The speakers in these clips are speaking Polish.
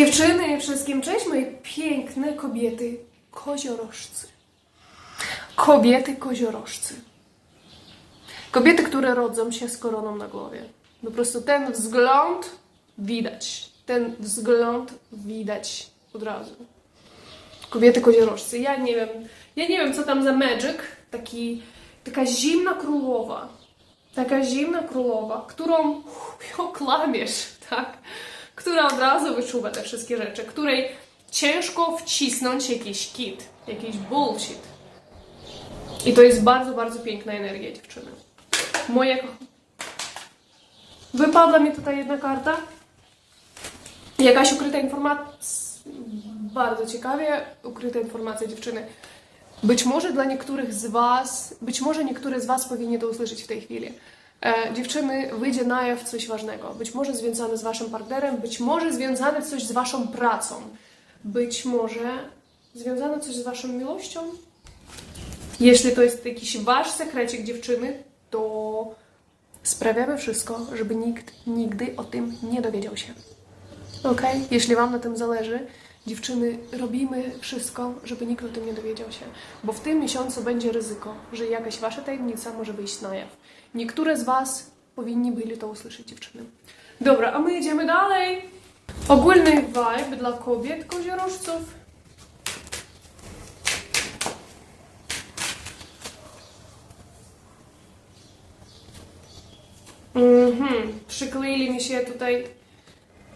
Dziewczyny, wszystkim cześć, moje piękne kobiety koziorożcy. Kobiety koziorożcy. Kobiety, które rodzą się z koroną na głowie. Po prostu ten wzgląd widać. Ten wzgląd widać od razu. Kobiety koziorożcy. Ja nie wiem, ja nie wiem co tam za magic. Taki, taka zimna królowa. Taka zimna królowa, którą uff, oklamiesz, tak? Która od razu wyczuwa te wszystkie rzeczy, której ciężko wcisnąć jakiś kit, jakiś bullshit. I to jest bardzo, bardzo piękna energia dziewczyny. Moja ko- Wypadła mi tutaj jedna karta. Jakaś ukryta informacja. Bardzo ciekawie ukryta informacja dziewczyny. Być może dla niektórych z Was, być może niektóre z Was powinni to usłyszeć w tej chwili. E, dziewczyny, wyjdzie na jaw coś ważnego. Być może związane z Waszym partnerem, być może związane coś z Waszą pracą, być może związane coś z Waszą miłością. Jeśli to jest jakiś Wasz sekrecik dziewczyny, to sprawiamy wszystko, żeby nikt nigdy o tym nie dowiedział się. Ok? Jeśli Wam na tym zależy, dziewczyny, robimy wszystko, żeby nikt o tym nie dowiedział się, bo w tym miesiącu będzie ryzyko, że jakaś Wasza tajemnica może wyjść na jaw. Niektóre z Was powinni byli to usłyszeć, dziewczyny. Dobra, a my jedziemy dalej. Ogólny vibe dla kobiet koziorożców. Mhm, przykleili mi się tutaj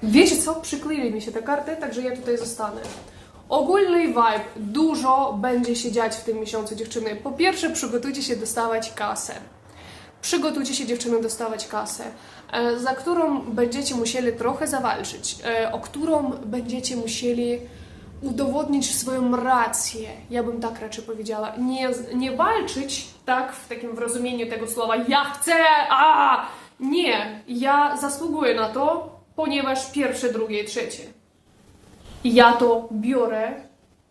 Wiecie co? Przykleili mi się te karty, także ja tutaj zostanę. Ogólny vibe. Dużo będzie się dziać w tym miesiącu, dziewczyny. Po pierwsze, przygotujcie się dostawać kasę. Przygotujcie się, dziewczyny, dostawać kasę, e, za którą będziecie musieli trochę zawalczyć, e, o którą będziecie musieli udowodnić swoją rację. Ja bym tak raczej powiedziała. Nie, nie walczyć, tak, w takim rozumieniu tego słowa, ja chcę, a Nie, ja zasługuję na to, ponieważ pierwsze, drugie trzecie. I ja to biorę,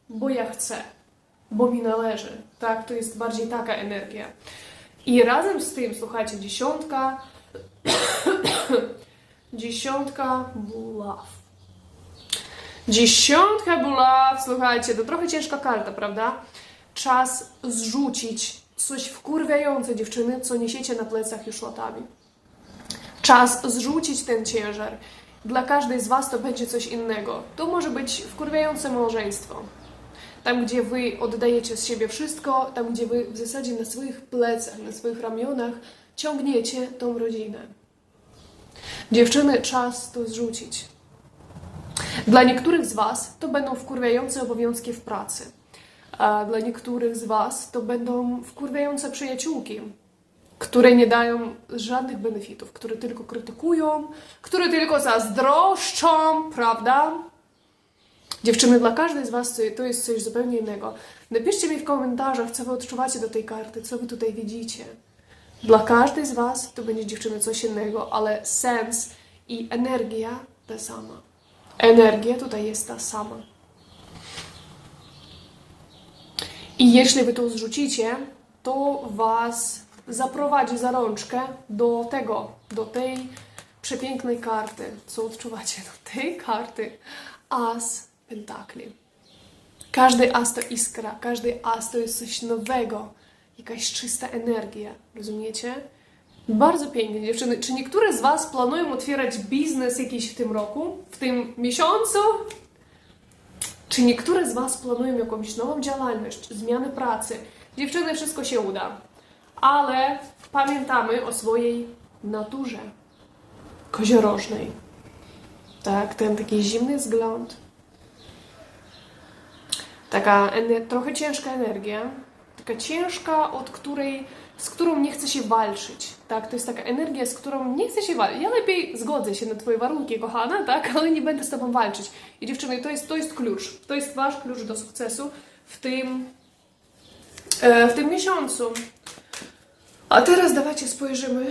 bo ja chcę, bo mi należy. Tak, to jest bardziej taka energia. I razem z tym, słuchajcie, dziesiątka, dziesiątka buław. Dziesiątka buław, słuchajcie, to trochę ciężka karta, prawda? Czas zrzucić coś wkurwiające dziewczyny, co niesiecie na plecach już latami. Czas zrzucić ten ciężar. Dla każdej z Was to będzie coś innego. To może być wkurwiające małżeństwo. Tam, gdzie Wy oddajecie z siebie wszystko, tam, gdzie Wy w zasadzie na swoich plecach, na swoich ramionach ciągniecie tą rodzinę. Dziewczyny, czas to zrzucić. Dla niektórych z Was to będą wkurwiające obowiązki w pracy. A dla niektórych z Was to będą wkurwiające przyjaciółki, które nie dają żadnych benefitów, które tylko krytykują, które tylko zazdroszczą, prawda? Dziewczyny, dla każdej z Was to- jest coś zupełnie innego. Napiszcie mi w komentarzach, co Wy odczuwacie do tej karty, co Wy tutaj widzicie. Dla każdej z Was to będzie dziewczyny coś innego, ale sens i energia ta sama. Energia tutaj jest ta sama. I jeśli Wy to zrzucicie, to Was zaprowadzi za rączkę do tego, do tej przepięknej karty. Co odczuwacie do tej karty? As Pentakli. Każdy as to iskra, każdy as to jest coś nowego, jakaś czysta energia, rozumiecie? Bardzo pięknie, dziewczyny. Czy niektóre z Was planują otwierać biznes jakiś w tym roku, w tym miesiącu? Czy niektóre z Was planują jakąś nową działalność, zmianę pracy? Dziewczyny, wszystko się uda, ale pamiętamy o swojej naturze koziorożnej. Tak, ten taki zimny wzgląd, taka trochę ciężka energia, taka ciężka, od której, z którą nie chce się walczyć. Tak, to jest taka energia, z którą nie chce się walczyć. Ja lepiej zgodzę się na Twoje warunki, kochana, tak, ale nie będę z Tobą walczyć. I dziewczyny, to jest, to jest klucz. To jest Wasz klucz do sukcesu w tym, e, w tym miesiącu. A teraz dawajcie spojrzymy.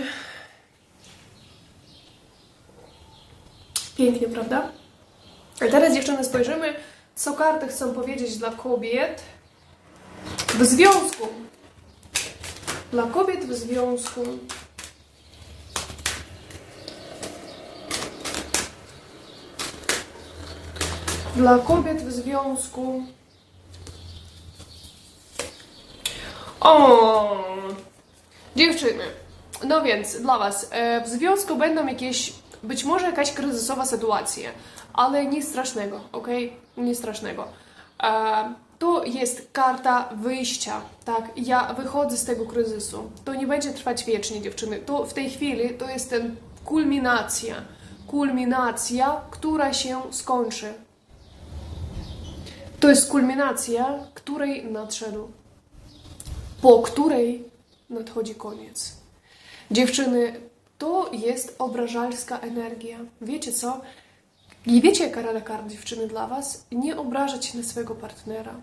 Pięknie, prawda? A teraz dziewczyny spojrzymy, co karty chcą powiedzieć dla kobiet w związku. Dla kobiet w związku. Dla kobiet w związku. O, dziewczyny. No więc dla Was e, w związku będą jakieś, być może jakaś kryzysowa sytuacja, ale nic strasznego, ok? Nic strasznego. E, to jest karta wyjścia, tak? Ja wychodzę z tego kryzysu. To nie będzie trwać wiecznie, dziewczyny. To w tej chwili to jest ten kulminacja. Kulminacja, która się skończy. To jest kulminacja, której nadszedł, po której nadchodzi koniec. Dziewczyny, to jest obrażalska energia. Wiecie co? I wiecie, jaka rada dziewczyny dla was? Nie obrażać się na swojego partnera.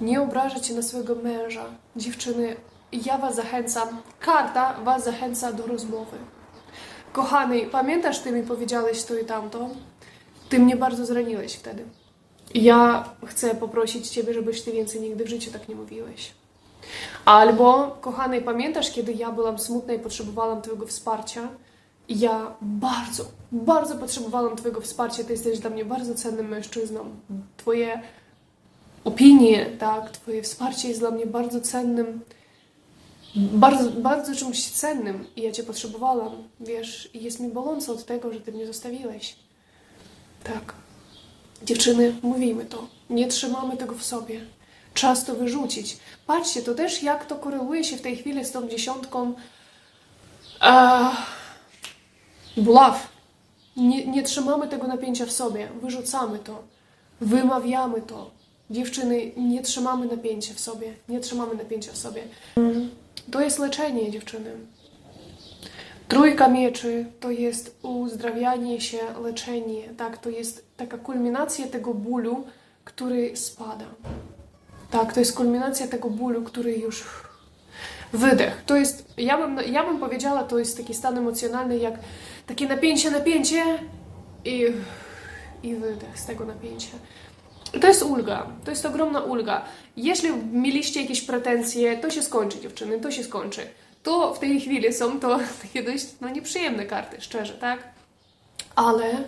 Nie obrażać się na swojego męża. Dziewczyny, ja was zachęcam, karta was zachęca do rozmowy. Kochany, pamiętasz, ty mi powiedziałeś to i tamto? Ty mnie bardzo zraniłeś wtedy. Ja chcę poprosić ciebie, żebyś ty więcej nigdy w życiu tak nie mówiłeś. Albo, kochany, pamiętasz, kiedy ja byłam smutna i potrzebowałam Twojego wsparcia? Ja bardzo, bardzo potrzebowałam Twojego wsparcia. Ty jesteś dla mnie bardzo cennym mężczyzną. Twoje opinie, tak, Twoje wsparcie jest dla mnie bardzo cennym, bardzo, bardzo czymś cennym i ja Cię potrzebowałam, wiesz, i jest mi boląco od tego, że Ty mnie zostawiłeś. Tak. Dziewczyny, mówimy to. Nie trzymamy tego w sobie. Czas to wyrzucić. Patrzcie, to też jak to koreluje się w tej chwili z tą dziesiątką buław. Nie, nie trzymamy tego napięcia w sobie. Wyrzucamy to. Wymawiamy to. Dziewczyny, nie trzymamy napięcia w sobie. Nie trzymamy napięcia w sobie. To jest leczenie, dziewczyny. Trójka mieczy to jest uzdrawianie się, leczenie, tak? To jest taka kulminacja tego bólu, który spada. Tak, to jest kulminacja tego bólu, który już wydech. To jest, ja bym, ja bym powiedziała, to jest taki stan emocjonalny, jak takie napięcie, napięcie i, i wydech z tego napięcia. To jest ulga, to jest ogromna ulga. Jeśli mieliście jakieś pretensje, to się skończy, dziewczyny, to się skończy. To w tej chwili są to takie dość no, nieprzyjemne karty, szczerze, tak? Ale,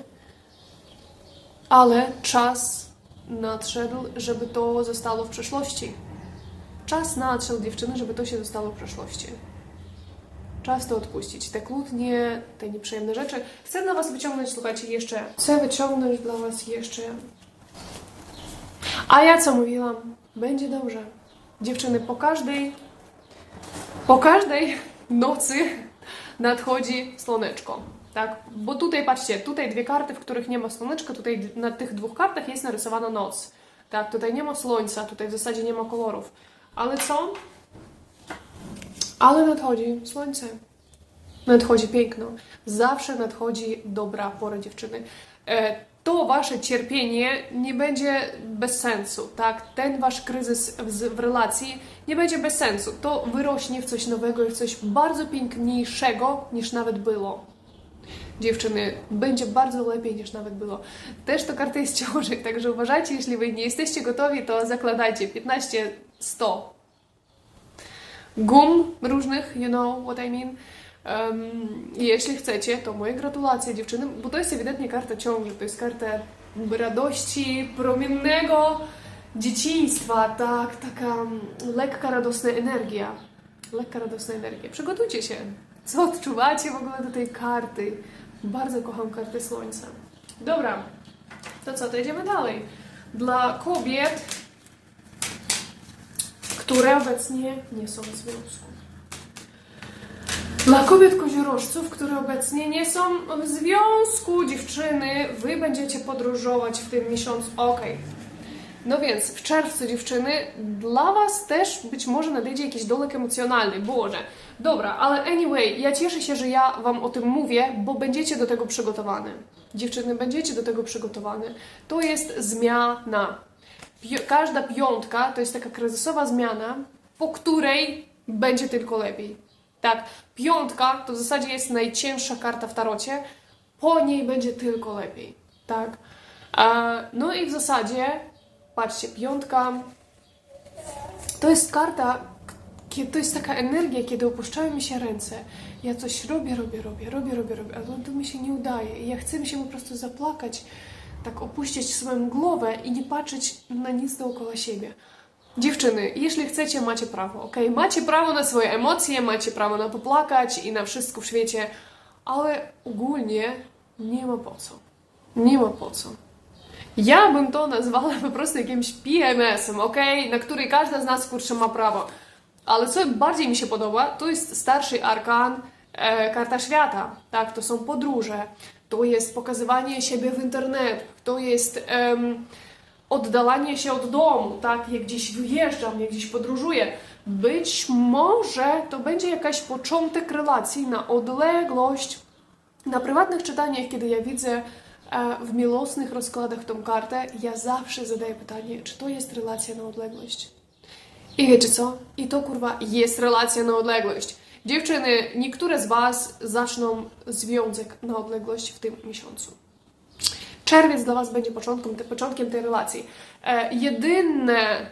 ale czas nadszedł, żeby to zostało w przeszłości. Czas nadszedł, dziewczyny, żeby to się zostało w przeszłości. Czas to odpuścić. Te kłótnie, te nieprzyjemne rzeczy. Chcę dla Was wyciągnąć, słuchajcie, jeszcze. Chcę wyciągnąć dla Was jeszcze. A ja co mówiłam? Będzie dobrze. Dziewczyny, po każdej. Po każdej nocy nadchodzi słoneczko. Tak, bo tutaj patrzcie, tutaj dwie karty, w których nie ma słoneczka, tutaj na tych dwóch kartach jest narysowana noc. Tak, tutaj nie ma słońca, tutaj w zasadzie nie ma kolorów. Ale co? Ale nadchodzi słońce. Nadchodzi piękno. Zawsze nadchodzi dobra pora dziewczyny. E, to wasze cierpienie nie będzie bez sensu, tak? Ten wasz kryzys w, w relacji nie będzie bez sensu. To wyrośnie w coś nowego i w coś bardzo piękniejszego niż nawet było dziewczyny, będzie bardzo lepiej niż nawet było. Też to karta jest ciąży, także uważajcie, jeśli wy nie jesteście gotowi, to zakładajcie 15-100 gum różnych, you know what I mean. Um, jeśli chcecie, to moje gratulacje dziewczyny, bo to jest ewidentnie karta ciąży, to jest karta radości, promiennego dzieciństwa, tak, taka lekka, radosna energia. Lekka, radosna energia. Przygotujcie się. Co odczuwacie w ogóle do tej karty? Bardzo kocham kartę słońca. Dobra, to co, to idziemy dalej. Dla kobiet, które obecnie nie są w związku. Dla kobiet koziorożców, które obecnie nie są w związku, dziewczyny, wy będziecie podróżować w tym miesiącu. Okej. No więc w czerwcu, dziewczyny, dla Was też być może nadejdzie jakiś dołek emocjonalny. Boże. Dobra, ale anyway, ja cieszę się, że ja Wam o tym mówię, bo będziecie do tego przygotowane. Dziewczyny, będziecie do tego przygotowane. To jest zmiana. Każda piątka to jest taka kryzysowa zmiana, po której będzie tylko lepiej. Tak, piątka to w zasadzie jest najcięższa karta w tarocie, po niej będzie tylko lepiej. Tak. No i w zasadzie Patrzcie, piątka to jest karta, kiedy to jest taka energia, kiedy opuszczają mi się ręce. Ja coś robię, robię, robię, robię, robię, robię, ale to mi się nie udaje. I ja chcę mi się po prostu zaplakać, tak opuścić swoją głowę i nie patrzeć na nic dookoła siebie. Dziewczyny, jeśli chcecie, macie prawo, ok? Macie prawo na swoje emocje, macie prawo na poplakać i na wszystko w świecie, ale ogólnie nie ma po co. Nie ma po co. Ja bym to nazwała po prostu jakimś PMS-em, ok? Na który każda z nas kurczę ma prawo. Ale co bardziej mi się podoba, to jest starszy arkan, e, karta świata, tak? To są podróże, to jest pokazywanie siebie w internetach, to jest em, oddalanie się od domu, tak? Jak gdzieś wyjeżdżam, jak gdzieś podróżuję. Być może to będzie jakaś początek relacji na odległość. Na prywatnych czytaniach, kiedy ja widzę e, w miłosnych rozkładach tą kartę, ja zawsze zadaję pytanie, czy to jest relacja na odległość. I wiecie co? I to kurwa jest relacja na odległość. Dziewczyny, niektóre z Was zaczną związek na odległość w tym miesiącu. Czerwiec dla Was będzie początkiem, te, początkiem tej relacji. E, jedyne,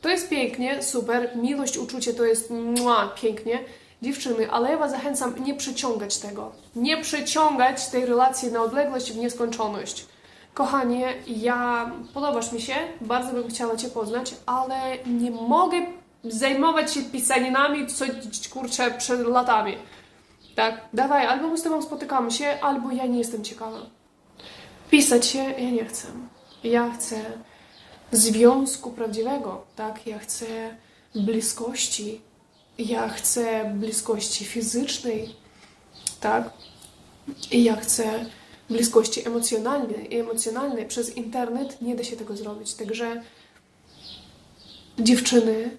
to jest pięknie, super, miłość, uczucie to jest mua, pięknie. Dziewczyny, ale ja Was zachęcam nie przyciągać tego. Nie przyciągać tej relacji na odległość w nieskończoność. Kochanie, ja podobasz mi się, bardzo bym chciała Cię poznać, ale nie mogę zajmować się pisaninami, co kurczę przed latami. Tak, dawaj, albo z Tobą spotykamy się, albo ja nie jestem ciekawa. Pisać się ja nie chcę. Ja chcę związku prawdziwego, tak? Ja chcę bliskości. Ja chcę bliskości fizycznej, tak? I ja chcę bliskości emocjonalnej. emocjonalnej. Przez internet nie da się tego zrobić. Także dziewczyny,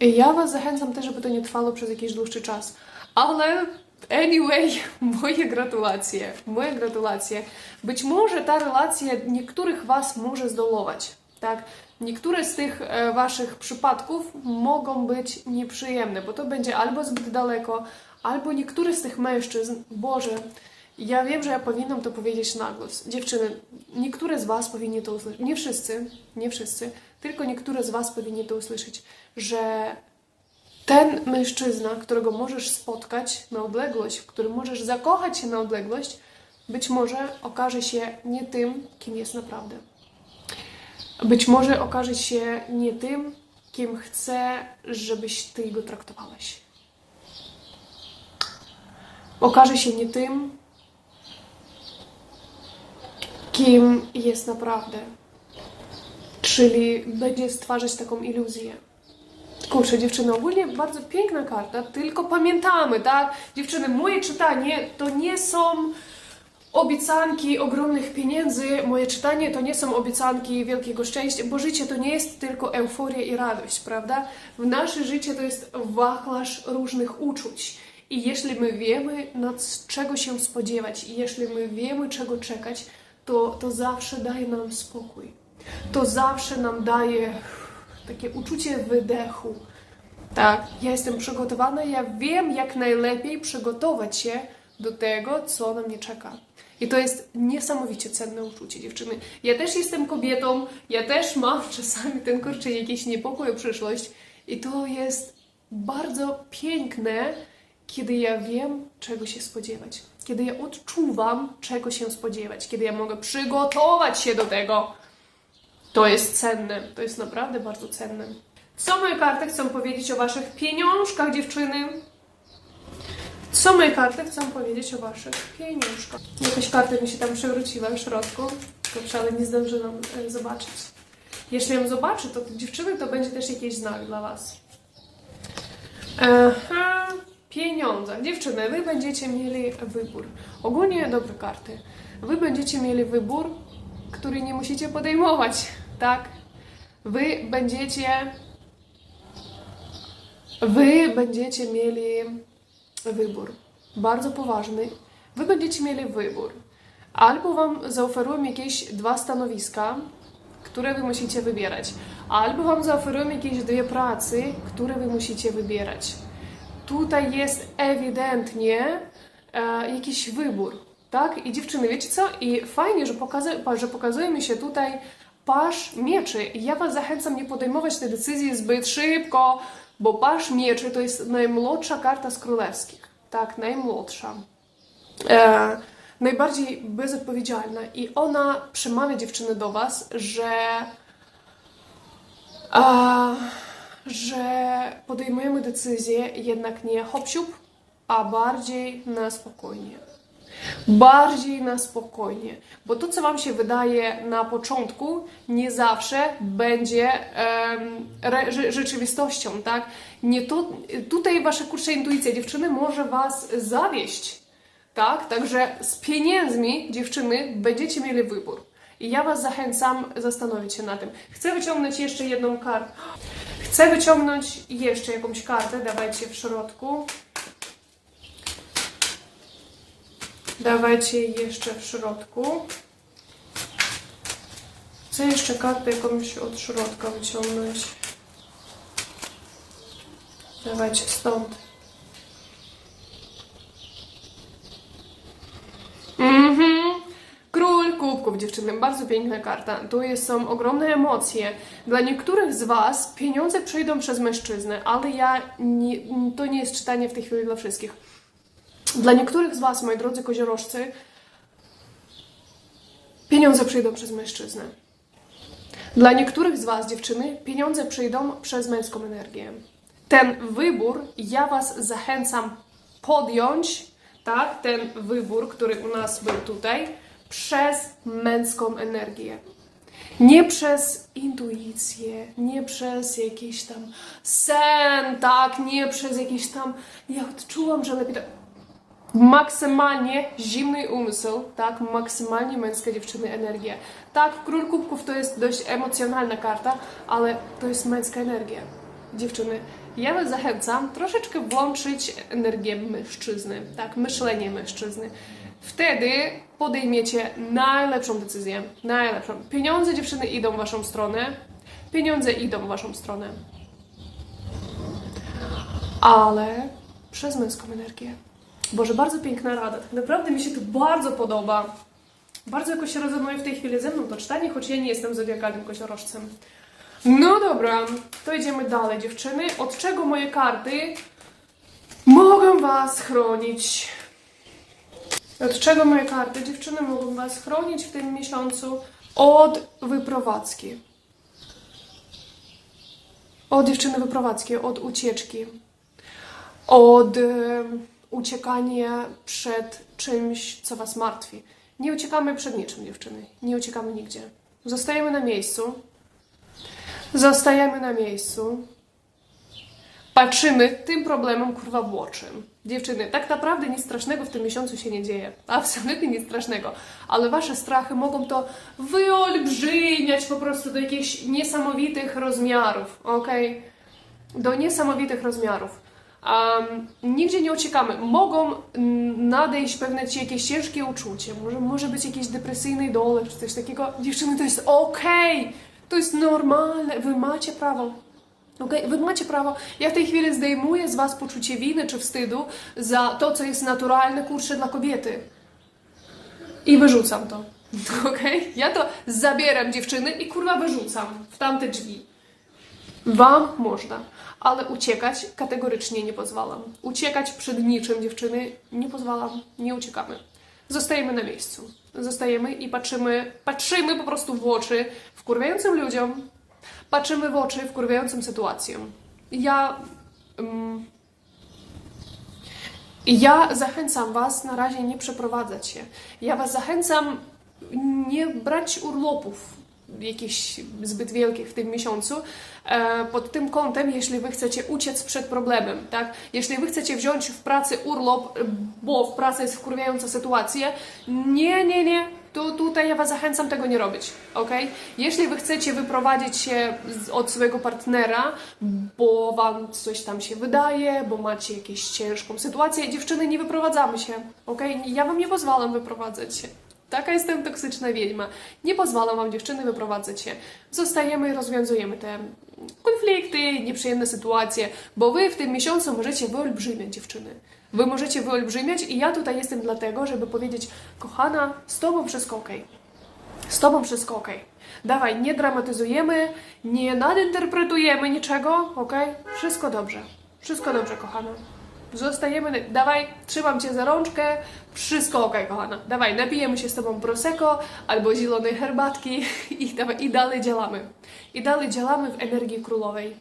ja Was zachęcam też, żeby to nie trwało przez jakiś dłuższy czas. Ale anyway, moje gratulacje. Moje gratulacje. Być może ta relacja niektórych Was może zdołować. Tak? Niektóre z tych e, Waszych przypadków mogą być nieprzyjemne, bo to będzie albo zbyt daleko, albo niektóre z tych mężczyzn, Boże, ja wiem, że ja powinnam to powiedzieć na głos. Dziewczyny, niektóre z Was powinni to usłyszeć. Nie wszyscy, nie wszyscy, tylko niektóre z Was powinni to usłyszeć, że ten mężczyzna, którego możesz spotkać na odległość, w którym możesz zakochać się na odległość, być może okaże się nie tym, kim jest naprawdę. Być może okaże się nie tym, kim chce, żebyś ty go traktowałeś. Okaże się nie tym, kim jest naprawdę. Czyli będzie stwarzać taką iluzję. Kurczę, dziewczyny, ogólnie bardzo piękna karta, tylko pamiętamy, tak? Dziewczyny, moje czytanie to nie są obiecanki ogromnych pieniędzy, moje czytanie to nie są obiecanki wielkiego szczęścia, bo życie to nie jest tylko euforia i radość, prawda? W nasze życie to jest wachlarz różnych uczuć. I jeśli my wiemy, nad czego się spodziewać, i jeśli my wiemy, czego czekać, to, to zawsze daje nam spokój. To zawsze nam daje takie uczucie wydechu. Tak, ja jestem przygotowana, ja wiem, jak najlepiej przygotować się do tego, co na mnie czeka. I to jest niesamowicie cenne uczucie, dziewczyny. Ja też jestem kobietą, ja też mam czasami ten kurczę jakiś niepokój o przyszłość. I to jest bardzo piękne, kiedy ja wiem, czego się spodziewać. Kiedy ja odczuwam, czego się spodziewać. Kiedy ja mogę przygotować się do tego. To jest cenne. To jest naprawdę bardzo cenne. Co moje karty chcą powiedzieć o Waszych pieniążkach, dziewczyny? Co moje karty chcą powiedzieć o Waszych pieniążkach? Jakaś karta mi się tam przewróciła w środku, kurczę, ale nie zdążyłam e, zobaczyć. Jeśli ją zobaczy, to dziewczyny to będzie też jakiś znak dla Was. Aha, pieniądze. Dziewczyny, Wy będziecie mieli wybór. Ogólnie dobre karty. Wy będziecie mieli wybór, który nie musicie podejmować, tak? Wy będziecie Wy będziecie mieli wybór, bardzo poważny. Wy będziecie mieli wybór. Albo Wam zaoferują jakieś dwa stanowiska, które Wy musicie wybierać. Albo Wam zaoferują jakieś dwie pracy, które Wy musicie wybierać. Tutaj jest ewidentnie e, jakiś wybór, tak? I dziewczyny, wiecie co? I fajnie, że, pokazuje, że pokazuje mi się tutaj pasz mieczy. I ja Was zachęcam nie podejmować tej decyzji zbyt szybko, bo pasz mieczy to jest najmłodsza karta z królewskich. Tak, najmłodsza. E, najbardziej bezodpowiedzialna i ona przemawia dziewczyny do was, że że podejmujemy decyzję jednak nie hop a bardziej na spokojnie. Bardziej na spokojnie, bo to, co Wam się wydaje na początku, nie zawsze będzie re, rze- rzeczywistością, tak? Nie to, tutaj Wasza kurcza intuicja dziewczyny może Was zawieść, tak? Także z pieniędzmi dziewczyny będziecie mieli wybór. I ja Was zachęcam zastanowić się na tym. Chcę wyciągnąć jeszcze jedną kartę. Chcę wyciągnąć jeszcze jakąś kartę. Dawajcie w środku. Dawajcie jeszcze w środku. Chcę jeszcze kartę jakąś od środka wyciągnąć. Dawajcie stąd. Mhm. Król kubków, dziewczyny, bardzo piękna karta. Tu jest, są ogromne emocje. Dla niektórych z Was pieniądze przejdą przez mężczyznę, ale ja nie, to nie jest czytanie w tej chwili dla wszystkich. Dla niektórych z Was, moi drodzy koziorożcy, pieniądze przyjdą przez mężczyznę. Dla niektórych z Was, dziewczyny, pieniądze przyjdą przez męską energię. Ten wybór ja Was zachęcam podjąć, tak? Ten wybór, który u nas był tutaj, przez męską energię. Nie przez intuicję, nie przez jakiś tam sen, tak? Nie przez jakiś tam. Ja odczułam, że lepiej. tak- maksymalnie zimny umysł, tak, maksymalnie męska dziewczyny energia. Tak, król kubków to jest dość emocjonalna karta, ale to jest męska energia. Dziewczyny, ja Was zachęcam troszeczkę włączyć energię mężczyzny, tak, myślenie mężczyzny. Wtedy podejmiecie najlepszą decyzję, najlepszą. Pieniądze dziewczyny idą w Waszą stronę, pieniądze idą w Waszą stronę, ale przez męską energię. Boże, bardzo piękna rada. Tak naprawdę mi się to bardzo podoba. Bardzo jakoś się rezonuje w tej chwili ze mną to czytanie, choć ja nie jestem zodiakalnym koziorożcem. No dobra, to idziemy dalej, dziewczyny. Od czego moje karty mogą Was chronić? Od czego moje karty, dziewczyny, mogą Was chronić w tym miesiącu? Od wyprowadzki. Od dziewczyny wyprowadzki, od ucieczki od e, uciekania przed czymś, co was martwi. Nie uciekamy przed niczym, dziewczyny. Nie uciekamy nigdzie. Zostajemy na miejscu. Zostajemy na miejscu. Patrzymy tym problemem kurwa w oczy. Dziewczyny, tak naprawdę nic strasznego w tym miesiącu się nie dzieje. Absolutnie nic strasznego. Ale wasze strachy mogą to wyolbrzymiać po prostu do jakichś niesamowitych rozmiarów, okej? do niesamowitych rozmiarów. Um, nigdzie nie uciekamy. Mogą mm, nadejść pewne ci jakieś ciężkie uczucie, może, może być jakiś depresyjny dolek czy coś takiego. Dziewczyny, to jest okej, to jest normalne, wy macie prawo. Okej, wy macie prawo. Ja w tej chwili zdejmuję z was poczucie winy czy wstydu za to, co jest naturalne, kurczę, dla kobiety. I wyrzucam to. Okej? Ja to zabieram dziewczyny i kurwa wyrzucam w tamte drzwi. Wam można, ale uciekać kategorycznie nie pozwalam. Uciekać przed niczym, dziewczyny, nie pozwalam, nie uciekamy. Zostajemy na miejscu. Zostajemy i patrzymy, patrzymy po prostu w oczy wkurwiającym ludziom, patrzymy w oczy wkurwiającym sytuacjom. Ja. mm, ja zachęcam Was na razie nie przeprowadzać się. Ja Was zachęcam nie brać urlopów jakichś zbyt wielkich w tym miesiącu e, pod tym kątem, jeśli Wy chcecie uciec przed problemem, tak? Jeśli Wy chcecie wziąć w pracy urlop, bo w pracy jest wkurwiająca sytuacja, nie, nie, nie, to tutaj ja Was zachęcam tego nie robić, ok? Jeśli Wy chcecie wyprowadzić się od swojego partnera, bo Wam coś tam się wydaje, bo macie jakąś ciężką sytuację, dziewczyny, nie wyprowadzamy się, ok? Ja Wam nie pozwalam wyprowadzać się. Taka jestem toksyczna wiedźma. Nie pozwalam Wam, dziewczyny, wyprowadzać się. Zostajemy i rozwiązujemy te konflikty, nieprzyjemne sytuacje, bo Wy w tym miesiącu możecie wyolbrzymiać, dziewczyny. Wy możecie wyolbrzymiać i ja tutaj jestem dlatego, żeby powiedzieć, kochana, z Tobą wszystko ok. Z Tobą wszystko ok. Dawaj, nie dramatyzujemy, nie nadinterpretujemy niczego, ok? Wszystko dobrze. Wszystko dobrze, kochana. Zostajemy, dawaj, trzymam cię za rączkę, wszystko ok, kochana. Dawaj, napijemy się z tobą prosecco albo zielonej herbatki i, dawaj, i dalej działamy. I dalej działamy w energii królowej.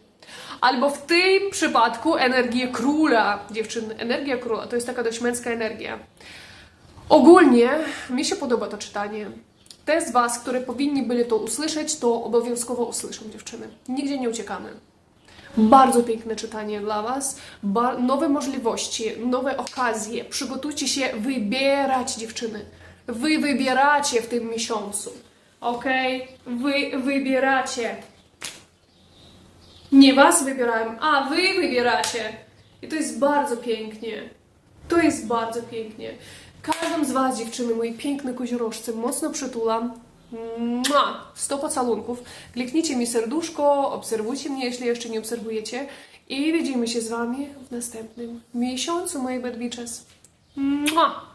Albo w tym przypadku energię króla, dziewczyny. Energia króla to jest taka dość męska energia. Ogólnie mi się podoba to czytanie. Te z Was, które powinni byli to usłyszeć, to obowiązkowo usłyszą, dziewczyny. Nigdzie nie uciekamy. Bardzo piękne czytanie dla Was, nowe możliwości, nowe okazje. Przygotujcie się wybierać, dziewczyny. Wy wybieracie w tym miesiącu. Ok? Wy wybieracie. Nie Was wybierałem, a Wy wybieracie. I to jest bardzo pięknie. To jest bardzo pięknie. Każdą z Was, dziewczyny, moi piękne koziorożce, mocno przytulam. Mua! Sto pocałunków. Kliknijcie mi serduszko, obserwujcie mnie, jeśli jeszcze nie obserwujecie. I widzimy się z Wami w następnym miesiącu, moje bedwiczes. Mua!